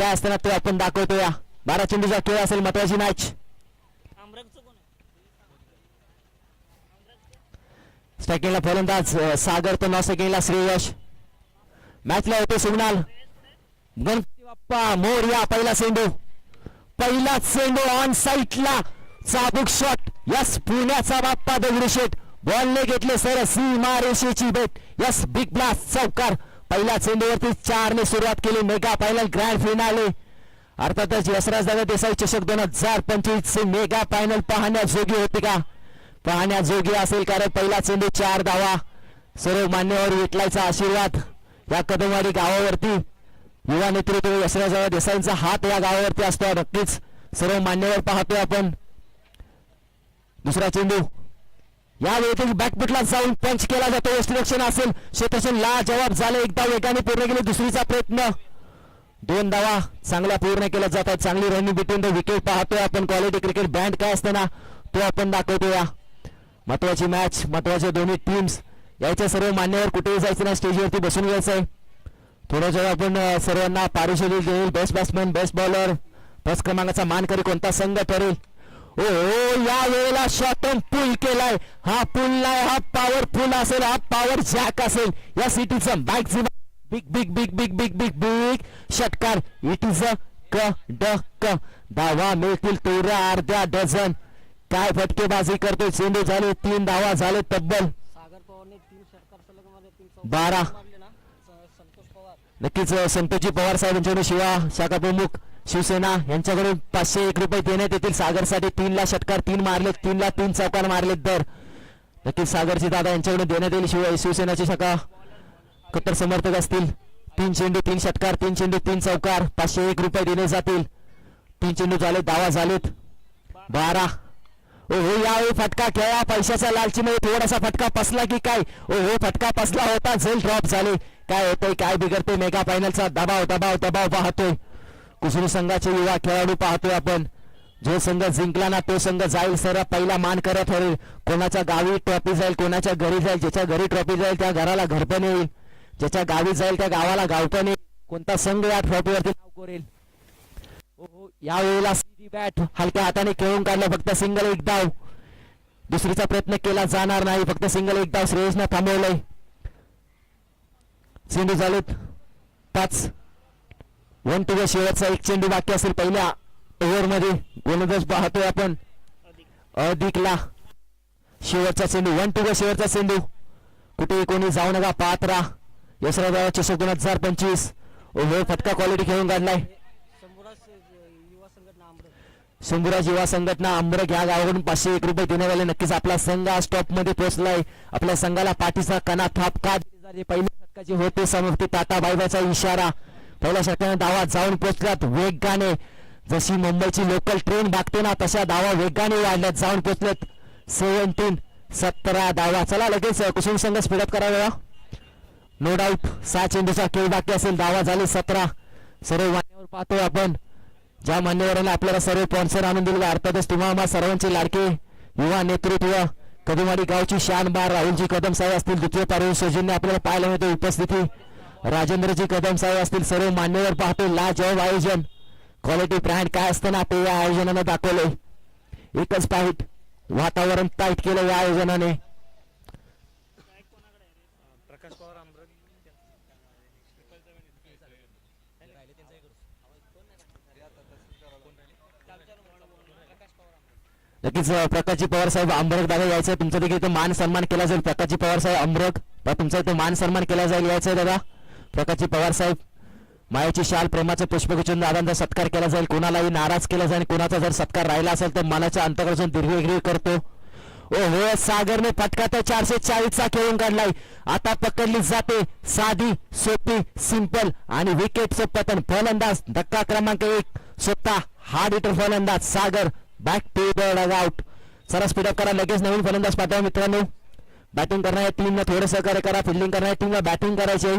काय असताना ते आपण दाखवतो या. बारा चेंडूचा खेळ असेल महत्वाची मॅच स्ट्रायकिंगला फलंदाज सागर तर नॉ सेकंडला श्रेयश. मॅचला होते सुगनाल. गणपती बाप्पा मोर्या पहिला चेंडू पहिला चेंडू ऑन साईटला चाबुक शॉट यस पुण्याचा बाप्पा दगडूशेठ. बॉलने घेतले सर सीमा रेषेची भेट. यस बिग ब्लास्ट चौकार. पहिल्या चेंडूवरती चारने सुरुवात केली मेगा फायनल ग्रँड फिनाले अर्थातच यशराज दादा देसाई चषक दोन हजार पंचवीस चे मेगा फायनल पाहण्याजोगी होते का? पाहण्याजोगी असेल कारण पहिला चेंडू चार धावा. सर्व मान्यवर विटलायचा आशीर्वाद या कदमवाडी गावावरती. युवा नेतृत्व यशराज दादा देसाईंचा हात या गावावरती असतो नक्कीच सर्व मान्यवर पाहतोय आपण. दुसरा चेंडू या वेळी बॅकफुटला जाऊन पंच केला जातो. यष्टिरक्षण असेल. क्षेत्रक्षण ला जवाब झाले. एकदा वेगाने पूर्ण केले. दुसरीचा प्रयत्न. दोन धावा चांगल्या पूर्ण केल्या जातात चांगली रनिंग बिटवीन द विकेट पाहतोय आपण. क्वालिटी क्रिकेट बँड काय असताना तो आपण दाखवतो या महत्वाची मॅच महत्त्वाच्या दोन्ही टीम्स याच्या सर्व मान्यवर कुठेही जायचं ना स्टेजवरती बसून घ्यायचंय. थोड्या वेळ आपण सर्वांना पारितोषिक देईल best batsman best bowler first क्रमांकाचा मानकरी कोणता संघ ठरेल? ओ हो या वेळेला शॉटन पुल केलाय. हा पुल नाही हा पॉवरफुल असेल हा पॉवर जॅक असेल. या सिटीचा maximum big big big big big big big षटकार. इट इज अ क ड क धावा मिळतील तेवढ्या अर्ध्या डझन. काय फटकेबाजी करतोय? चेंडू झाले तीन धावा झाले तब्बल. बारा. नक्कीच संतोषजी पवार साहेब यांच्याकडून शिवा शाखा प्रमुख. शिवसेना यांच्याकडून पाचशे एक रुपये देण्यात येतील. सागरसाठी तीनला षटकार तीन मारले तीनला तीन चौकार मारलेत दर नक्कीच सागरची दादा यांच्याकडून देण्यात येईल. शिव शिवसेनाची शाखा कट्टर समर्थक असतील. तीन चेंडू तीन षटकार तीन चेंडू तीन चौकार. पाचशे एक रुपये देणे जातील. तीन चेंडू झाले दावा झालेत. बारा. ओ हो यावेळी फटका खेळा. पैशाच्या लालचीमध्ये थोडासा फटका पसला की काय? ओ हो फटका पसला होता. झेल ड्रॉप झाले. काय होतंय काय बिघडते मेगा फायनलचा दबाव दबाव दबाव पाहतोय कुसुरी संघाचे युवा खेळाडू पाहतोय आपण. जो संघ जिंकला ना तो संघ जाईल सर. पहिला मान करत ठरेल कोणाच्या गावी ट्रॉफी जाईल कोणाच्या घरी जाईल ज्याच्या घरी ट्रॉफी जाईल त्या घराला घर पण येईल. ज्याच्या गावी जाईल त्या गावाला गाव पण येईल. कोणता संघ या ट्रॉफीवरती नाव कोरेल? हो, हो, या वेळेला सीधी बॅट हलक्या हाताने खेळून काढलं फक्त सिंगल एक डाव दुसरीचा प्रयत्न केला जाणार नाही फक्त सिंगल एक डाव श्रेयसनं थांबवलंय. सिंधू झालेत पाच. वन टू शेवटचा एक चेंडू बाकी असेल पहिल्या ओव्हरमध्ये गोलंदाज पाहतोय आपण. अधिकला शेवटचा चेंडू. वन टू शेवटचा चेंडू. कुठेही कोणी जाऊ नका पाहत राहा. यशराव चषक दोन हजार पंचवीस. ओव्हर फटका क्वालिटी खेळून काढलाय. शंभूराज युवा संघटना अमरक या गावाकडून पाचशे एक रुपये देण्यात आले नक्कीच आपला संघ आज टॉपमध्ये पोहोचलाय. आपल्या संघाला पाठीचा कणा थाप का दिली जाते? होते समोर टाटा बायबाचा इशारा. पहिल्या षटकाने धावा जाऊन पोहोचल्यात वेगाने जशी मुंबईची लोकल ट्रेन भागते ना तशा धावा वेगाने वाढल्यात. जाऊन पोहोचल्यात सेव्हन्टीन सतरा धावा चला लगेच कुसुम संघ स्पीडअप करावा नो डाऊट सहा चेंडूचा खेळ बाकी असेल. धावा झाले सतरा. सर्व मान्यवर पाहतोय आपण. ज्या मान्यवरांना आपल्याला सर्व स्पॉन्सर आणून दिले अर्थातच तुम्हाला सर्वांचे लाडके युवा नेतृत्व कदमवाडी गावची शान बार राहुलजी कदम साहेब असतील. द्वितीय पारिव आपल्याला पाहायला मिळते. उपस्थिती राजेंद्रजी कदम साहेब असतील सर्व मान्यवर पाहतो लाजवाब आयोजन. क्वालिटी ब्रँड काय असतं ना ते या आयोजनानं दाखवलंय. एकच पाहिट वातावरण टाईट केलं या आयोजनाने. प्रकाश पवार अमृत नक्कीच प्रकाशजी पवार साहेब अंबरक दादा यायचं तुमचा देखील इथं मान सन्मान केला जाईल. प्रकाशजी पवार साहेब अंबरक पण तुमचा इथं मान सन्मान केला जाईल यायचं दादा. प्रकाशजी पवार साहेब मायाची शाल प्रेमाचं पुष्पगुचन दादांचा सत्कार केला जाईल कोणालाही नाराज केला जाईल कोणाचा जर सत्कार राहिला असेल तर मनाच्या अंतर्गतून दीर्घ करतो. ओ हो सागरने फटका चारशे चाळीसचा खेळून काढलाय. आता पकडली जाते साधी सोपी सिंपल आणि विकेटचं पतन. फलंदाज धक्का क्रमांक एक. स्वतः हार्ड हिटर फलंदाज Sagar. Back to the out सरा स्पीडअप करा लगेच नवीन फलंदाज पाठवा मित्रांनो. बॅटिंग करणाऱ्या टीमला थोडं सहकार्य करा फिल्डिंग करणाऱ्या टीमला बॅटिंग करायची आहे.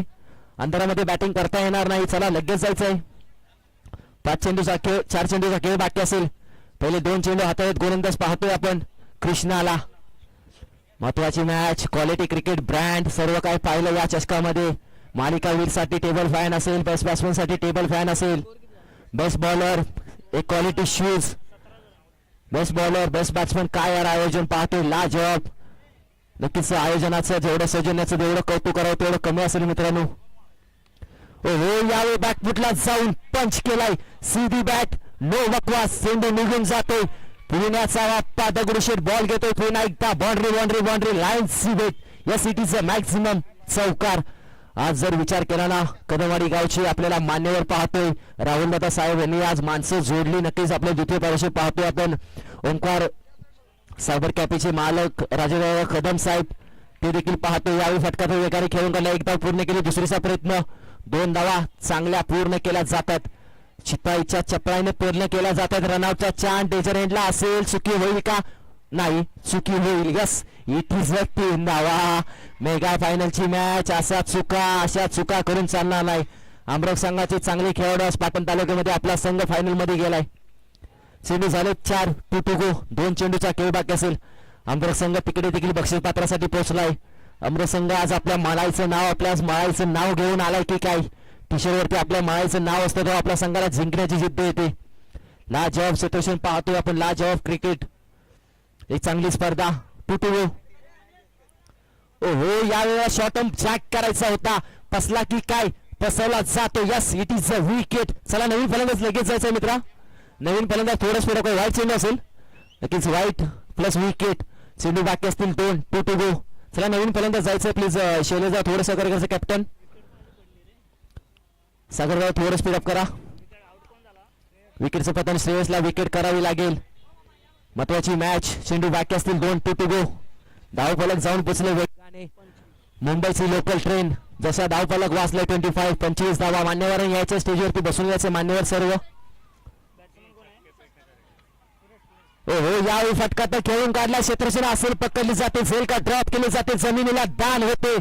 अंतरामध्ये बॅटिंग करता येणार नाही. चला लगेच जायचंय. पाच चेंडूचा खेळ चार चेंडूचा खेळ बाकी असेल. पहिले दोन चेंडू हाताळत गोलंदाज पाहतोय आपण. कृष्णाला. महत्वाची मॅच क्वालिटी क्रिकेट ब्रँड सर्व काही पाहिलं या चषकामध्ये. मालिकावीरसाठी टेबल फॅन असेल बेस्ट बॅट्समॅनसाठी टेबल फॅन असेल. बेस्ट बॉलर एक quality shoes best bowler best batsman काय यार आयोजन पाहतोय? ला जॉब नक्कीच आयोजनाचं जेवढं सौजन्याचं जेवढं कौतुक करावं तेवढं कमी असेल मित्रांनो. ओ हो यावेळी बॅकफुटला जाऊन पंच केलाय. सीधी बॅट नो बकवास चेंडू निघून जातोय पुण्याचा बाप्पा दगडूशेठ बॉल घेतोय. पुन्हा एकदा बाउंड्री बाउंड्री बाउंड्री लाईन सीबेट या सिटीचं मॅक्झिमम चौकार. आज जर विचार केला ना कदमवाडी गावची आपल्याला मान्यवर पाहतोय. राहुल दादा साहेब यांनी आज माणसं जोडली. नक्कीच आपल्या द्वितीय प्रवेश पाहतोय आपण. ओंकार सायबर कॅफेचे मालक राजेदादा कदम साहेब ते देखील पाहतो यावेळी फटका वेगाने खेळून काढला. एकदा पूर्ण केली दुसरीचा प्रयत्न. दोन धावा चांगल्या पूर्ण केल्या जातात. चिताईच्या चपळाईने पूर्ण केल्या जातात. रनआउटचा चान डेजर एंडला असेल. चुकी होईल का? नाही चुकी होईल. यस इट इज अ तीन धावा. मेगा फायनलची मॅच अशा चुका अशा चुका करून चालणार नाही. अमरक संघाचे चांगले खेळाडू आज पाटण तालुक्यामध्ये आपला संघ फायनलमध्ये गेलाय. चेंडू झाले चार टू टू गो दोन चेंडूचा खेळ बाकी असेल. अमृत संघ तिकडे देखील बक्षीस पात्रासाठी पोहोचलाय. अमृतसंघ आज आपल्या माळाईचं नाव आपल्या आज नाव घेऊन आलाय की काय? टी वरती आपल्या माळाईचं नाव असतं तेव्हा आपल्या संघाला जिंकण्याची जिद्द येते. ला जवाब सिच्युएशन पाहतोय आपण ला जवाब क्रिकेट एक चांगली स्पर्धा. टू टू गो हो यावेळेला शॉर्ट जॅक करायचा होता. पसला की काय? पसवला जातो. Yes it is a wicket चला नवीन फलंदाज लगेच जायचं मित्रा. नवीन फलंदाज थोडंच थोडं काही वाईट चेंडू असेल? नक्कीच वाईट प्लस विकेट चेंडू बाकी असतील दोन. टू टू गो चला नवीन फलंदाज जायचं प्लीज शैलेजा थोडं सहकार्य करायचं कॅप्टन सागरराव थोडं स्पीड अप करा. विकेटचं पतन श्रेयसला विकेट करावी लागेल. महत्वाची मॅच चेंडू बाकी असतील दोन टू टू गो धाव फलक जाऊन पोचले वेगाने. मुंबईची लोकल ट्रेन जसा धाव फलक वाचलाय ट्वेंटी फाईव्ह पंचवीस धावा मान्यवर यायच्या स्टेजवरती बसून यायचे मान्यवर सर्व ओ हो यावेळी फटका तर खेळून काढला. क्षेत्रसेना असेल पकडली जाते. झेल का ड्रॉप केली जाते? जमिनीला दान होते.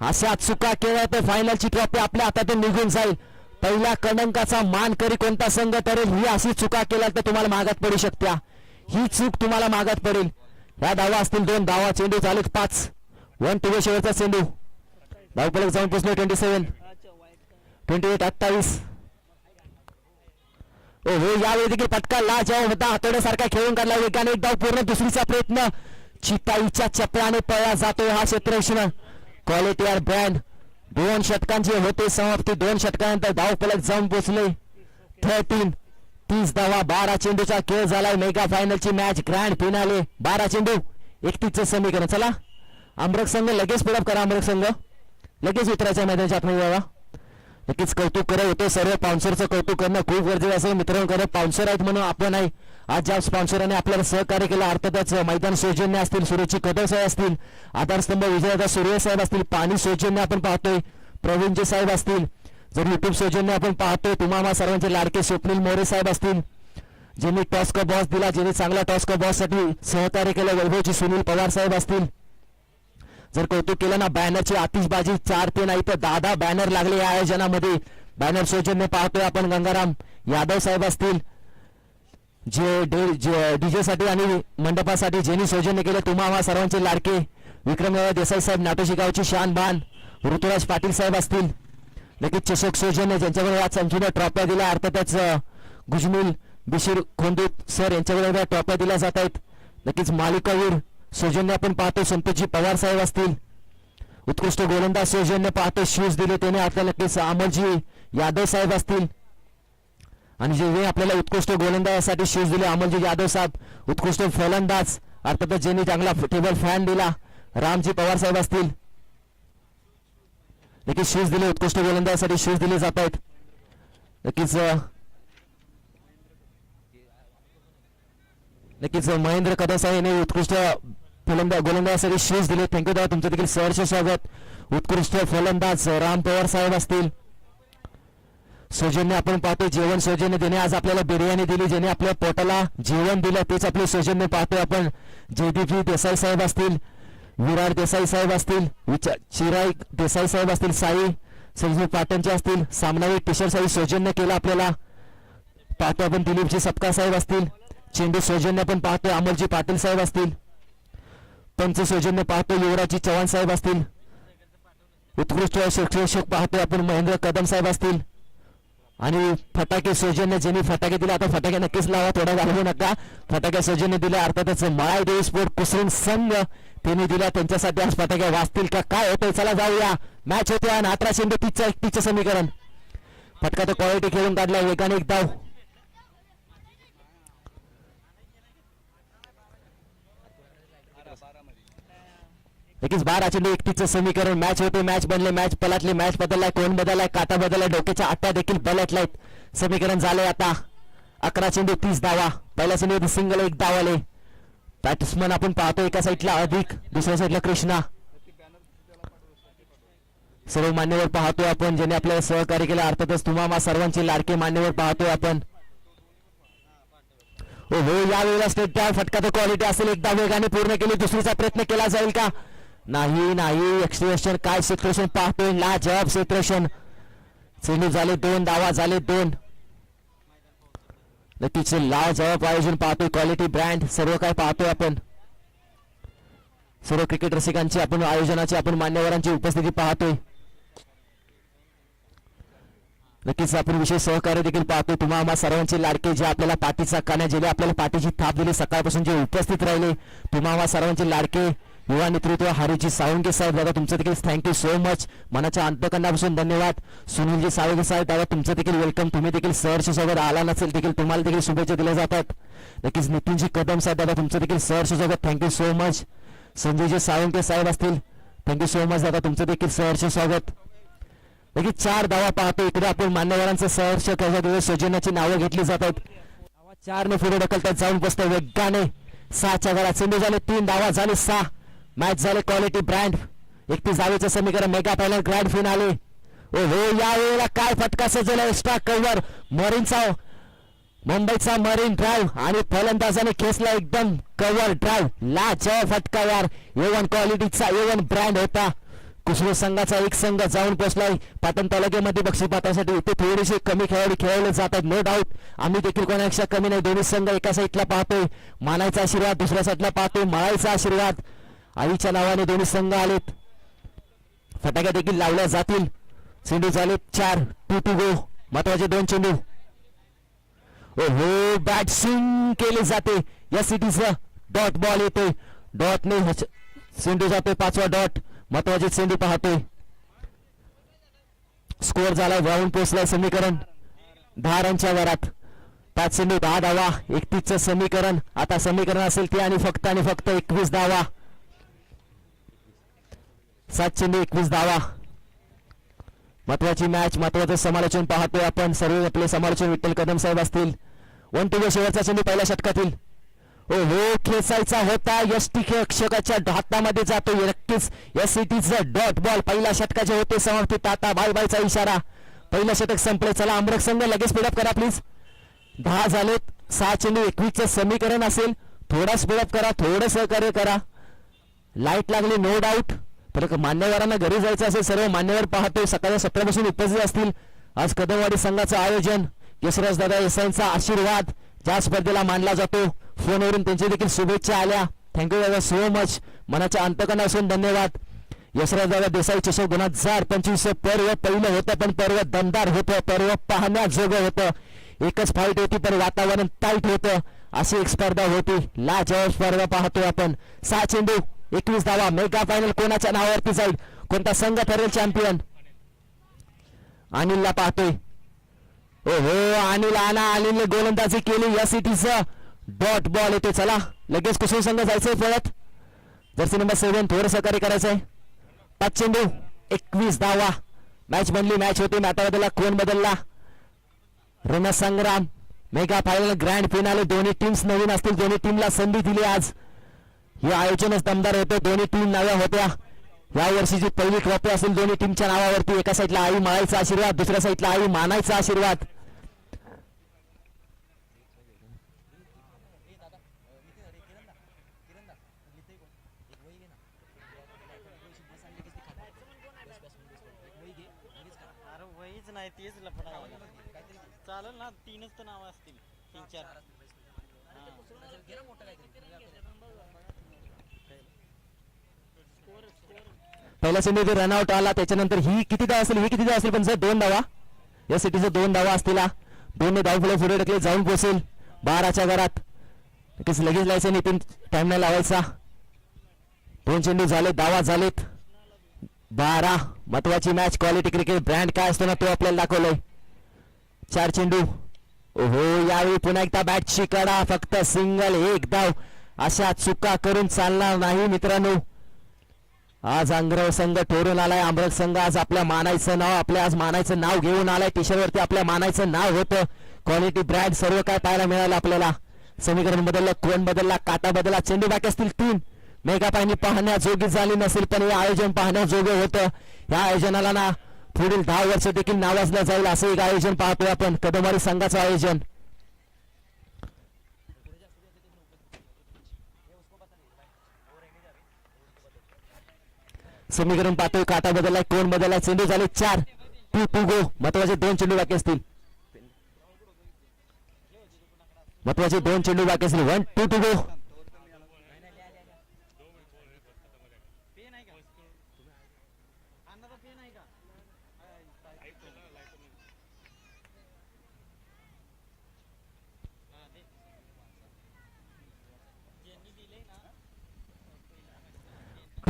अशा चुका केल्या तर फायनलची ट्रॉफी आपल्या हातातून निघून जाईल. पहिल्या कणंकाचा मान करी कोणता संघ ठरेल ही अशी चुका केल्या तर तुम्हाला मागात पडू शकत्या. ही चूक तुम्हाला मागात पडेल. या धावा असतील दोन. धावा चेंडू चालू पाच. वन टू शेवटचा चेंडू. धावपलक जाऊन पोचलो ट्वेंटी सेव्हन ट्वेंटी एट अठ्ठावीस. ओ हो यावेळी देखील फटका ला जाऊ होता. हातोड्यासारखा खेळून काढला वेगाने एक डाव पूर्ण दुसरीचा प्रयत्न. चिताईच्या चपळाने पळला जातोय हा क्षेत्र क्वालिटी आर ब्रँड दोन षटकांची होते समाप्ती. दोन षटकानंतर धाव फलक जाऊन पोचले. थर्टीन तीस धावा बारा चेंडूचा खेळ झालाय. मेगा फायनलची मॅच ग्रँड फिनाले बारा चेंडू. एकतीसचं समीकरण. चला. अमरक संघ लगेच पुढप करा अमरक संघ लगेच उतरायचा मैदानाच्या आतमध्ये नक्कीच कौतुक करत होतो सर्व स्पॉन्सरचं कौतुक करणं खूप गरजेचं असेल. मित्रांनो खरं स्पॉन्सर आहेत म्हणून आपण नाही. आज ज्या स्पॉन्सरांनी आपल्याला सहकार्य केलं अर्थातच मैदान सौजन्य असतील सूर्यची कदम साहेब असतील आधारस्तंभ विजयाचा सूर्य साहेब असतील पाणी सौजन्य आपण पाहतोय प्रवीणजी साहेब असतील जर युट्यूब सौजन्य आपण पाहतोय तुम्हाला सर्वांचे लाडके स्वप्नील मोरे साहेब असतील ज्यांनी टॉस्क बॉस दिला ज्यांनी चांगला टॉस्क बॉससाठी बॉससाठी सहकार्य केलं वैभवजी सुनील पवार साहेब असतील जर कौतुक केलं ना बॅनरची आतिषबाजी चार ते नाही तर दहा दहा बॅनर लागले या आयोजनामध्ये. बॅनर सौजन्य पाहतोय आपण गंगाराम यादव साहेब असतील. जे डीजे साठी आणि मंडपासाठी ज्यांनी सौजन्य केलं तुम्हा सर्वांचे लाडके. विक्रम देसाई साहेब नाटोशी गावची शान बान ऋतुराज पाटील साहेब असतील. लगेच चषक सौजन्य ज्यांच्याकडे आज संजूने ट्रॉफ्या दिल्या अर्थातच गुजमिल बिशीर खोंदूत सर यांच्याकडे ट्रॉफ्या दिल्या जात आहेत. नक्कीच मालिकावीर सौजन्य आपण पाहतो संतोषजी पवार साहेब असतील. उत्कृष्ट गोलंदाज सौजन्य पाहतो शूज दिले त्याने आपल्याला नक्कीच अमरजी यादव साहेब असतील. आणि जे आपल्याला उत्कृष्ट गोलंदाजासाठी शूज दिले अमरजी यादव साहेब उत्कृष्ट फलंदाज. अर्थातच ज्यांनी चांगला टेबल फॅन दिला रामजी पवार साहेब असतील. नक्कीच शूज दिले उत्कृष्ट गोलंदाजासाठी शूज दिले जात आहेत. नक्कीच नक्कीच महेंद्र कदम साहेब यांनी उत्कृष्ट फलंदाज गोलंदाजासाठी शूज दिले थँक्यू दादा तुमचं देखील सहर्ष स्वागत. उत्कृष्ट फलंदाज राम पवार साहेब असतील. सौजन्य आपण पाहतो जेवण सौजन्य देणे. आज आपल्याला बिर्याणी दिली ज्याने आपल्या पोटाला जेवण दिलं तेच आपले सौजन्य पाहतोय आपण. जयदीपजी देसाई साहेब असतील विराट देसाई साहेब असतील विचार चिराई देसाई साहेब असतील साई संजीव पाटणचे असतील सामनावी टी साई सौजन्य केलं आपल्याला. पाहतो आपण दिलीपजी सपका साहेब असतील. चेंडू सौजन्य पण पाहतोय अमोलजी पाटील साहेब असतील. पंच सौजन्य पाहतो युवराजी चव्हाण साहेब असतील. उत्कृष्ट शिक्षक पाहतोय आपण महेंद्र कदम साहेब असतील. आणि फटाके सौजन्य ज्यांनी फटाके दिले आता फटाके नक्कीच लावा थोडा घालवू नका. फटाके सौजन्य दिले अर्थातच माळा देवी स्पोर्ट कुसरून संघ त्यांनी दिला त्यांच्यासाठी आज फटाके वाचतील का काय होतंय चला जाऊया. मॅच होते आणि अठरा तिचं तिचं एकतीसचं समीकरण. फटका तर क्वालिटी खेळून काढला वेगाने एक धाव. नक्कीच बारा चेंडू एकटीचं समीकरण मॅच होते मॅच बनले मॅच पलटली मॅच बदललाय कोण बदललाय काटा बदललाय डोक्याच्या आट्या देखील पलटलायत. समीकरण झालंय आता. अकरा चेंडू तीस धावा. पहिल्या चेंडू सिंगल एक धावाले बॅट्समन आपण पाहतो एका साईडला अधिक दुसऱ्या साईडला कृष्णा. सर्व मान्यवर पाहतोय आपण ज्याने आपल्याला सहकार्य केलं अर्थातच तुम्हाला सर्वांचे लाडके मान्यवर पाहतोय आपण. ओ हो यावेळेला स्टेट फटका तर क्वालिटी असेल. एकदा वेगाने पूर्ण केली दुसरीचा प्रयत्न केला जाईल का? नाही नाही एक्सप्रेशन काय सिच्युएशन पाहतोय? ला जवाब सिच्युएशन चेंडू झाले दोन दावा झाले दोन. नक्कीच लाव जवाब आयोजन पाहतोय क्वालिटी ब्रँड सर्व काय पाहतोय आपण. सर्व क्रिकेट रसिकांची आपण आयोजनाची आपण मान्यवरांची उपस्थिती पाहतोय. नक्कीच आपण विशेष सहकार्य देखील पाहतोय. तुम्हाला सर्वांचे लाडके जे आपल्याला पाठीचा कान्या जे आपल्याला पाठीची थाप दिली सकाळपासून जे उपस्थित राहिले तुम्हाला सर्वांचे लाडके युवा नेतृत्व हरिजी सावंगे साहेब दादा तुमचं देखील थँक्यू सो मच मनाच्या अंतकरणापासून धन्यवाद. सुनीलजी सावंगे साहेब दादा तुमचं देखील वेलकम तुम्ही देखील सहर्ष सोबत आला नसेल देखील तुम्हाला देखील शुभेच्छा दिल्या जातात. नक्कीच नितीनजी कदम साहेब दादा तुमचं देखील सहर्ष सोबत thank you so much Sanjayji Sawange साहेब असतील थँक्यू सो मच दादा तुमचं देखील सहर्ष स्वागत देखील चार दावा पाहतो. इकडे आपण मान्यवरांचं सहर्ष कर्जात सौजन्याची नावं घेतली जातात. चार ने पुढे ढकलतात. जाऊन बसतो वेगाने. सहाच्या घरात सिंधू झाले तीन दावा झाले सहा. मॅच झाले क्वालिटी ब्रँड एकतीस जावेचं समीकरण मेगा फायनल ग्रँड फिनाले ओ हो या वेळेला काय फटका सजवला एक्स्ट्रा कव्हर मरीनचा मुंबईचा मरीन ड्राईव्ह आणि फलंदाजाने खेचला एकदम कव्हर ड्राईव्ह ला फटका यार. एवन क्वालिटीचा एवन ब्रँड होता. कुसरू संघाचा एक संघ जाऊन पोहोचलाय पाटण तालुक्यामध्ये बक्षीपातासाठी इथे थोडेसे कमी खेळाडू खेळवले जातात नो डाऊट आम्ही देखील कोणापेक्षा कमी नाही. दोन्ही संघ एका साईडला पाहतोय. मानायचा आशीर्वाद दुसऱ्या साईडला पाहतोय. मळायचा आशीर्वाद. आईच्या नावाने दोन्ही संघ आलेत. फटाक्या देखील लावल्या जातील. चेंडू झाले चार. टू टू गो महत्त्वाचे दोन चेंडू. हो बॅट स्विंग केली जाते. या सिटीचं डॉट बॉल येतोय. डॉटने ने चेंडू जातोय पाचवा डॉट महत्त्वाचे चेंडू पाहतोय. स्कोअर झाला वाहून पोहोचलाय समीकरण. दहा रनच्या वरात. पाच चेंडू दहा धावा. एकतीसचं समीकरण. आता समीकरण असेल ते आणि फक्त आणि फक्त एकवीस धावा. सात चेंडू एकवीस धावा. महत्वाची मॅच महत्वाचं समालोचन पाहतोय आपण. सर्व आपले समालोचन विठ्ठल कदम साहेब असतील. वन टू शेवटचा चेंडू पहिल्या षटकातील. ओ हो खेचायचा होता. एस टी रक्षकाच्या हातामध्ये जातो नक्कीच एस सिटीचं डॉट बॉल पहिल्या षटकाचे होते. समर्पित आता बाय बायचा इशारा. पहिलं षटक संपले चला अमरक संघ लगेच स्पीडअप करा प्लीज दहा झालेत. सहा चेंडू एकवीसचं समीकरण असेल. थोडा स्पीडअप करा थोडं सहकार्य करा. लाइट लागली नो डाऊट तर मान्यवरांना घरी जायचं असेल सर्व मान्यवर पाहतोय. सकाळच्या सत्रापासून उपस्थित असतील. आज कदमवाडी संघाचं आयोजन. यशराज दादा येसाईंचा आशीर्वाद. ज्या स्पर्धेला मानला जातो. फोनवरून त्यांच्या देखील शुभेच्छा आल्या. थँक्यू दादा सो मच मनाच्या अंतकना असून धन्यवाद. यशराज दादा देसाई चषक दोन हजार पंचवीस पर्व पहिलं होतं पण पर्व दमदार होतं. पर्व पाहण्याजोगं होतं. एकच फाईट होती पण वातावरण टाईट होतं. अशी एक स्पर्धा होती. लाजवाब स्पर्धा पाहतोय आपण. सहा चेंडू एकवीस धावा मेगा फायनल कोणाच्या नावावरती जाईल? कोणता संघ ठरेल चॅम्पियन अनिलला पाहतोय. ओ हो अनिल आना अनिलने गोलंदाजी केली या सिटीच. डॉट बॉल येतो चला. लगेच कुसुम संघ जायचंय परत. जर्सी नंबर सेव्हन थोडं सहकार्य करायचंय. पाच चेंडू एकवीस धावा. मॅच बनली मॅच होती मॅटा बदलला कोण बदलला? रणसंग्राम. मेगा फायनल ग्रँड फिनाले दोन्ही टीम्स नवीन असतील दोन्ही टीमला संधी दिली आज. हे आयोजनच दमदार होतं. दोन्ही टीम नाव्या होत्या. या वर्षीची पहिली ट्रॉफी असेल दोन्ही टीमच्या नावावरती एका साईडला आई माळायचा आशीर्वाद दुसऱ्या साईडला आई मानायचा आशीर्वाद. नाही तेच चालेल ना तीनच तर नाव असतील तीन चार. पहिल्या चेंडू रनआउट आला त्याच्यानंतर ही किती धाव असेल ही किती धाव असेल पण सर दोन धावा. या सिटीचे दोन धावा असतील हा. धाव पुढे पुढे टाकले जाऊन पोहोचेल. बाराच्या घरात. नक्कीच लगेच लायसन इथून टाइम नाही लावायचा. दोन चेंडू झाले धावा झालेत. बारा. महत्वाची मॅच क्वालिटी क्रिकेट ब्रँड काय असतो ना तो आपल्याला दाखवलंय. चार चेंडू. ओहो यावेळी पुन्हा एकदा बॅटची कडा फक्त सिंगल एक धाव. अशा चुका करून चालणार नाही मित्रांनो. आज आंग्रव संघ ठोरून आलाय आंबरक संघ आज आपल्या मानायचं नाव आपल्या आज मानायचं नाव घेऊन आलाय. टी शर्ट वरती आपल्या मानायचं नाव होतं. क्वालिटी ब्रँड सर्व काय पाहायला मिळालं आपल्याला. समीकरण बदललं कोण बदलला काटा बदलला चेंडू बाकी असतील तीन. मेगा पाहिजे पाहण्याजोगी झाली नसेल पण हे आयोजन पाहण्याजोगं होतं. या आयोजनाला ना पुढील दहा वर्ष देखील नावाजलं जाईल असं एक आयोजन पाहतोय आपण. कदमारी संघाचं आयोजन. समीकरण पातळी काटा बदललाय कोण बदललाय? चेंडू झाले चार. टू टू गो महत्त्वाचे दोन चेंडू बाकी असतील. महत्त्वाचे दोन चेंडू बाकी असतील. वन टू टू गो पेन आहे का अन्नाचा पेन आहे का हा, दे. ज्यांनी दिले ना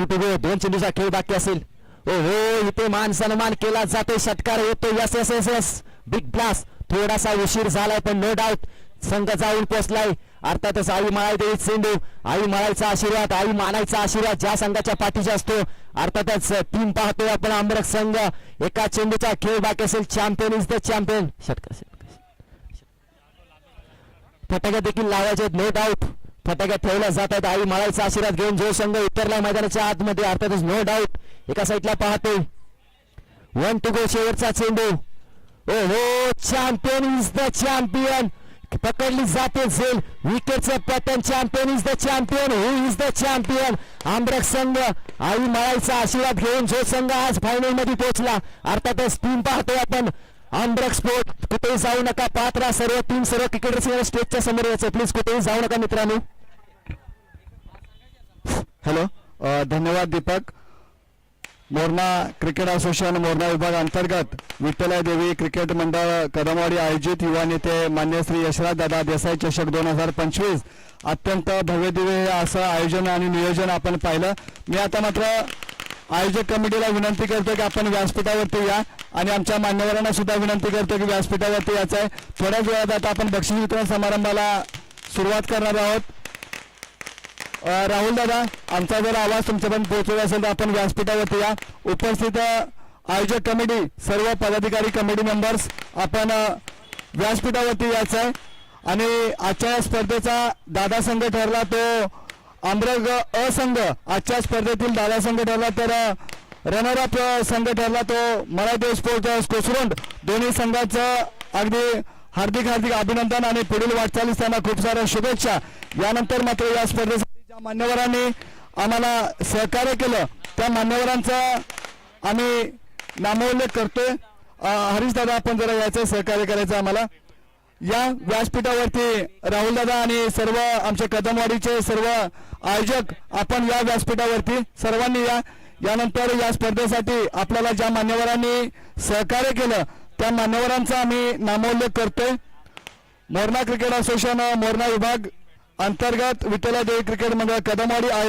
टू दोन चेंडूचा खेळ बाकी असेल. ओ हो इथे मान सन्मान केला जातोय षटकार येतो yes yes yes yes. Big blast थोडासा उशीर झालाय पण नो डाऊट संघ जाऊन पोहोचलाय अर्थातच आई माळाई देवी चेंडू आई माळायचा आशीर्वाद आई मानायचा आशीर्वाद ज्या संघाच्या पाठीचा असतो. अर्थातच टीम पाहतोय आपण आंबरक संघ. एका चेंडूचा खेळ बाकी असेल. चॅम्पियन इज द चॅम्पियन षटकार षटकार. फटाक्या देखील लावायचे नो डाऊट फटाक्या ठेवल्या जातात आई माळाचा आशीर्वाद घेऊन जो संघ उतरलाय मैदानाच्या आतमध्ये अर्थातच नो डाऊट एका साईडला पाहतोय. वन टू गो शेवटचा चेंडू. ओ हो चॅम्पियन इज द चॅम्पियन पकडली जाते झेल. विकेटचं pattern champion is the champion who is the champion आंब्रक संघ. आई माळायचा आशीर्वाद घेऊन जो संघ आज फायनलमध्ये पोहोचला. अर्थातच टीम पाहतोय आपण. आंब्रक स्पोर्ट कुठेही जाऊ नका. पात्रा सर्व टीम सर्व क्रिकेटर्स स्टेजच्या समोर यायचं. प्लीज कुठेही जाऊ नका मित्रांनो. हॅलो uh, धन्यवाद दीपक. मोरणा क्रिकेट असोसिएशन मोरणा विभाग अंतर्गत विठ्ठला देवी क्रिकेट मंडळ कदमवाडी आयोजित युवा नेते मान्य श्री यशराज दादा देसाई चषक दोन हजार पंचवीस. अत्यंत भव्यदिव्य असं आयोजन आणि नियोजन आपण पाहिलं. मी आता मात्र आयोजक कमिटीला विनंती करतो की आपण व्यासपीठावरती या आणि आमच्या मान्यवरांना सुद्धा विनंती करतो की व्यासपीठावरती यायचं आहे. थोड्याच वेळात आता आपण बक्षीस वितरण समारंभाला सुरुवात करणार आहोत. राहुल दादा आमचा जर आवाज तुमच्यापर्यंत पोहोचला असेल तर आपण व्यासपीठावरती या. उपस्थित आयोजक कमिटी सर्व पदाधिकारी कमिटी मेंबर्स आपण व्यासपीठावरती यायचं आहे आणि आजच्या स्पर्धेचा दादा संघ ठरला तो आंब्रग असंघ आजच्या स्पर्धेतील दादा संघ ठरला तर रनरअप संघ ठरला तो मराठी स्पोर्ट कोसरुंड दोन्ही संघाचं अगदी हार्दिक हार्दिक अभिनंदन आणि पुढील वाटचालीस त्यांना खूप साऱ्या शुभेच्छा. यानंतर मात्र या स्पर्धेचा मान्यवरांनी आम्हाला सहकार्य केलं. त्या मान्यवरांचा आम्ही नामोल्लेख करतोय. हरीश दादा आपण जरा यायचं सहकार्य करायचं आम्हाला. या व्यासपीठावरती राहुल दादा आणि सर्व आमचे कदमवाडीचे सर्व आयोजक आपण या व्यासपीठावरती सर्वांनी या. यानंतर या स्पर्धेसाठी आपल्याला ज्या मान्यवरांनी सहकार्य केलं त्या मान्यवरांचा आम्ही नामोल्लेख करतोय. मोरणा क्रिकेट असोसिएशन मोरणा विभाग अंतर्गत विठ्ठला देवी क्रिकेट मंडळ कदमवाडी आय